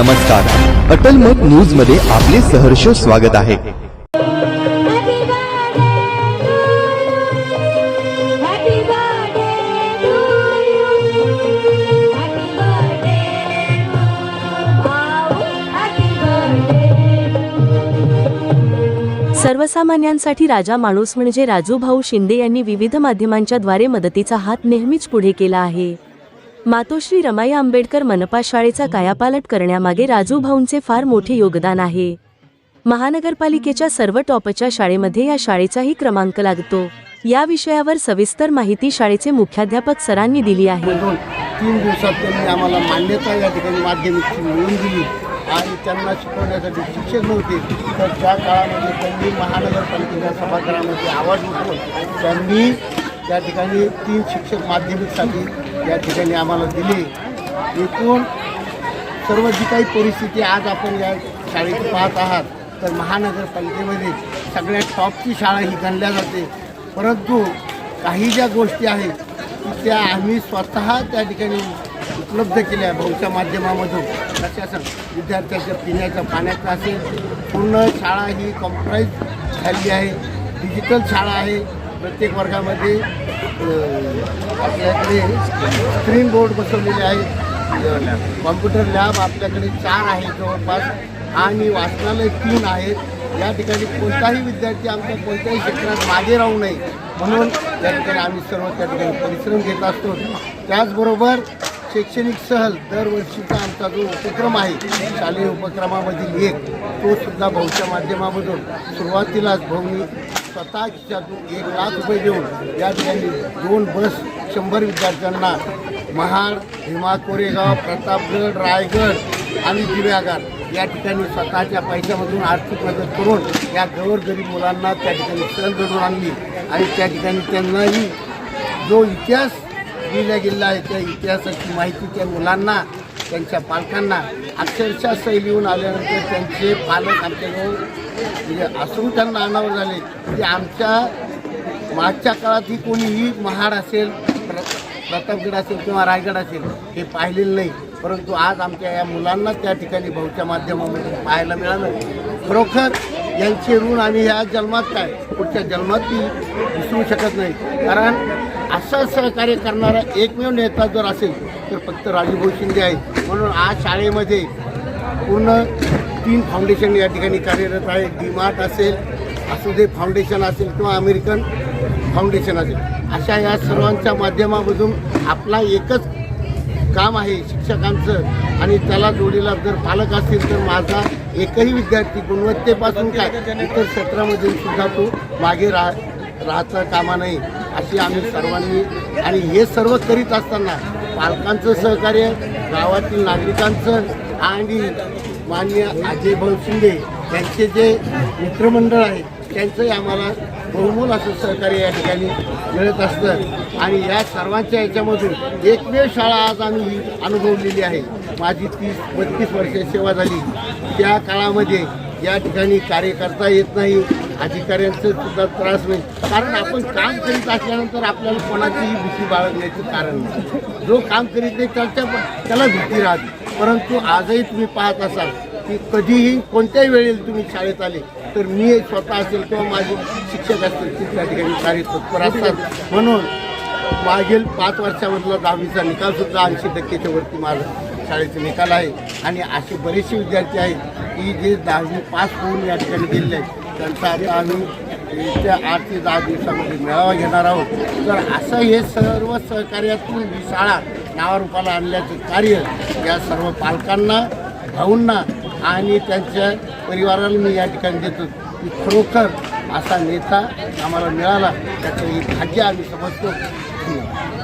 नमस्कार. अटल मत न्यूजमध्ये आपले सहर्ष स्वागत आहे. सर्वसामान्यांसाठी राजा माणूस म्हणजे राजू भाऊ शिंदे यांनी विविध माध्यमांच्या द्वारे मदतीचा हात नेहमीच पुढे केला आहे. मातोश्री रमाई आंबेडकर मनपा शाळेचा कायापालट करण्यामागे राजू भाऊंचे फार मोठे योगदान आहे. महानगरपालिकेच्या सर्व टॉपच्या शाळेमध्ये या शाळेचाही क्रमांक लागतो. या विषयावर सविस्तर माहिती शाळेचे मुख्याध्यापक सरांनी दिली आहे. तीन दिवसात त्यांनी आम्हाला मान्यता या ठिकाणी माध्यमिकची मिळवून दिली आणि त्यांना शिकवण्यासाठी शिक्षक नव्हते. तर त्या काळामध्ये त्यांनी महानगरपालिकेच्या सभागृहामध्ये आवाज उठवून त्यांनी त्या ठिकाणी तीन शिक्षक माध्यमिकसाठी या ठिकाणी आम्हाला दिले. एकूण सर्व जी काही परिस्थिती आज आपण या शाळेत पाहत आहात तर महानगरपालिकेमध्ये सगळ्यात टॉपची शाळा ही गणल्या जाते. परंतु काही ज्या गोष्टी आहेत त्या आम्ही स्वतः त्या ठिकाणी उपलब्ध केल्या भाऊच्या माध्यमामधून. प्रशासन विद्यार्थ्यांच्या पिण्याच्या पाण्याचं असेल पूर्ण शाळा ही कॉम्प्राईज झाली आहे. डिजिटल शाळा आहे. प्रत्येक वर्गामध्ये आपल्याकडे स्क्रीन बोर्ड बसवलेले आहेत. कॉम्प्युटर लॅब आपल्याकडे चार आहे जवळपास आणि वाचनालय तीन आहेत. या ठिकाणी कोणताही विद्यार्थी आमच्या कोणत्याही क्षेत्रात मागे राहू नये म्हणून या ठिकाणी आम्ही सर्व त्या ठिकाणी परिश्रम घेत असतो. त्याचबरोबर शैक्षणिक सहल दरवर्षीचा आमचा जो उपक्रम आहे शालेय उपक्रमामधील एक तो सुद्धा भाऊच्या माध्यमामधून सुरुवातीलाच भाऊनी स्वतः खिशातून एक लाख रुपये देऊन या ठिकाणी दोन बस शंभर विद्यार्थ्यांना महाड भीमा कोरेगाव प्रतापगड रायगड आणि दिव्यागार या ठिकाणी स्वतःच्या पैशामधून आर्थिक मदत करून या गरीब मुलांना त्या ठिकाणी सहल घडवून आणली. आणि त्या ठिकाणी त्यांनाही जो इतिहास लिहिला गेलेला आहे त्या इतिहासाची माहिती त्या मुलांना त्यांच्या पालकांना अक्षरशः सही लिहून आल्यानंतर त्यांचे पालक आमच्याजवळ म्हणजे असून त्यांना अनावर झाले. की आमच्या मागच्या काळात ही कोणीही महाड असेल प्र प्रतापगड असेल किंवा रायगड असेल हे पाहिलेलं नाही. परंतु आज आमच्या या मुलांना त्या ठिकाणी भाऊच्या माध्यमामध्ये पाहायला मिळालं. खरोखर यांचे ऋण आम्ही ह्या जन्मात काय? पुढच्या जन्मात ती विसरू शकत नाही. कारण असं सहकार्य करणारा एकमेव नेता जर असेल तर फक्त राजूभाऊ शिंदे आहे म्हणून आज शाळेमध्ये पूर्ण तीन फाउंडेशन या ठिकाणी कार्यरत आहे. डीमार्ट असेल असं जे फाउंडेशन असेल किंवा अमेरिकन फाउंडेशन असेल. अशा या सर्वांच्या माध्यमामधून आपला एकच काम आहे शिक्षकांचं. आणि त्याला जोडीला जर पालक असतील तर माझा एकही विद्यार्थी गुणवत्तेपासून काय इतर क्षेत्रामध्ये सुद्धा तो मागे राह राहता कामा नये. अशी आम्ही सर्वांनी आणि हे सर्व करीत असताना पालकांचं सहकार्य गावातील नागरिकांचं आणि मान्य अजय भाऊ शिंदे यांचे जे मित्रमंडळ आहे त्यांचंही आम्हाला बहुमोल असं सहकार्य या ठिकाणी मिळत असतं. आणि या सर्वांच्या याच्यामधून एकमेव शाळा आज आम्ही ही अनुभवलेली आहे. माझी तीस बत्तीस वर्ष सेवा झाली. त्या काळामध्ये या ठिकाणी कार्य करता येत नाही. अधिकाऱ्यांचं सुद्धा त्रास नाही कारण आपण काम करीत असल्यानंतर आपल्याला कोणाचीही भीती बाळगण्याचं कारण नाही. जो काम करीत नाही त्याच्या त्याला भीती राहते. परंतु आजही तुम्ही पाहत असाल की कधीही कोणत्याही वेळेला तुम्ही शाळेत आले तर मी स्वतः असेल किंवा माझे शिक्षक असतील ते त्या ठिकाणी कार्य तत्पर असतात म्हणून मागील पाच वर्षामधला दहावीचा निकालसुद्धा ऐंशी टक्केच्या वरती माझा शाळेचे निकाल आहे. आणि असे बरेचसे विद्यार्थी आहेत की जे दहावी पास होऊन या ठिकाणी गेलेले आहेत. त्यांचा आता आम्ही येत्या आठ ते दहा दिवसामध्ये मेळावा घेणार आहोत. तर असं हे सर्व सहकार्यातून ही शाळा नावारूपाला आणल्याचं कार्य या सर्व पालकांना भाऊंना आणि त्यांच्या परिवाराला मी या ठिकाणी देतो. की खरोखर असा नेता आम्हाला मिळाला त्याचं एक भाग्य आम्ही समजतो. धन्यवाद.